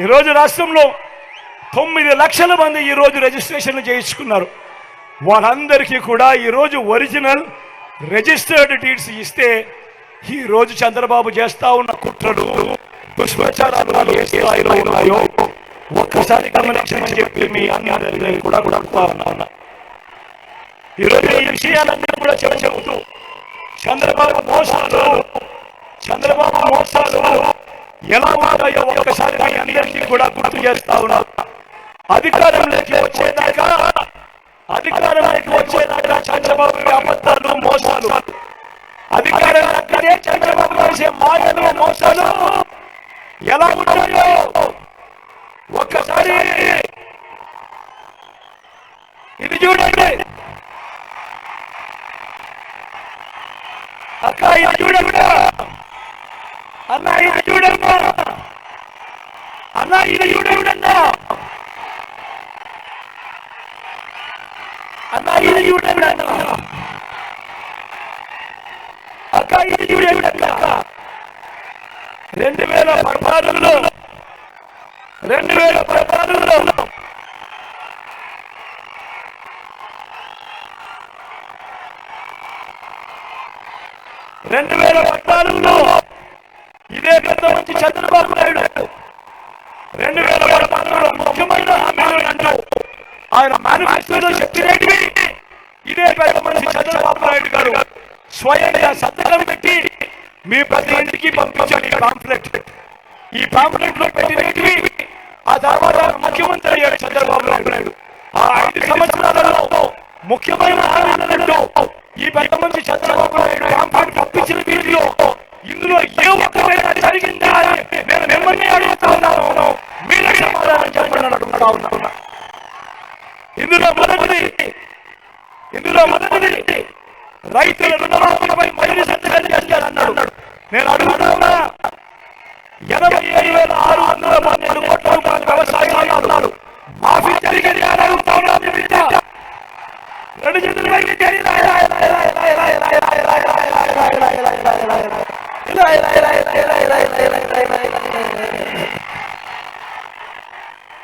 ఈరోజు రాష్ట్రంలో తొమ్మిది లక్షల మంది ఈరోజు రిజిస్ట్రేషన్లు చేయించుకున్నారు. వాళ్ళందరికీ కూడా ఈరోజు ఒరిజినల్ రిజిస్టర్డ్ డీడ్స్ ఇస్తే ఈరోజు చంద్రబాబు చేస్తా ఉన్న కుట్రలు దుష్ప్రచారాలు ఏ ఉన్నాయో ఒక్కసారి గమనించమని చెప్పి మీ అన్ని కూడా కూడా ఉన్నా. ఈరోజు ఈ విషయాలన్నీ కూడా చెవ చెబుతూ చంద్రబాబు మోసాలు చంద్రబాబు మోసాలు ఎలా ఉన్నాయో ఒక్కసారి మీ అందరికీ కూడా గుర్తు చేస్తా ఉన్నా. అధికారంలోకి వచ్చేదాకా అధికారంలోకి వచ్చేదాకా చంద్రబాబు అబద్ధాలు మోసాలు. అధికారంలోకి చంద్రబాబు చేసే మాటలు మోసాలు ఎలా ఉన్నాయో ఒక్కసారి ఇది చూడండి. అక్క ఇది చూడండి. అన్నయ్య చూడండి అన్న ఇది చూడండి అన్న ఇది చూడండి అక్క ఇది చూడండి అక్క రెండు వేల పద్నాలుగులో రెండు వేల పద్నాలుగులో రెండు వేల పద్నాలుగులో ఇదే పెద్ద నుంచి చంద్రబాబు నాయుడు. రెండు వేల పంతొమ్మిదిలో ముఖ్యమైన హామీలు అంటూ ఆయన మేనిఫెస్టోలో చెప్పినవి ఇదే పెద్ద మనిషి చంద్రబాబు నాయుడు గారు స్వయంగా సంతకం పెట్టి మీ ప్రతి ఇంటికి పంపించాడు ఈ పాంప్లెట్ ఈ పాంప్లెట్లో పెట్టినవి ఆ తర్వాత ముఖ్యమంత్రి అయ్యాడు చంద్రబాబు నాయుడు. ఆ ఐదు సంవత్సరాలలో ముఖ్యమైన హామీలను ఈ పెద్ద మనిషి చంద్రబాబు చెప్పండి ఉన్నా. ఇందులో మొదటిది ఇందులో మొదటిది రైతుల రుణమాఫీపై మళ్ళీ సంతకం చేస్తానన్నాడు నేను అడుగుతున్నా ఎనభై ఏడు వేల ఆరు వందల పన్నెండు కోట్ల రూపాయలు వ్యవసాయాలు అన్నారు మాఫీ జరిగింది అని అడుగుతా ఉన్నా మీ బిడ్డ. రెండు చేతులు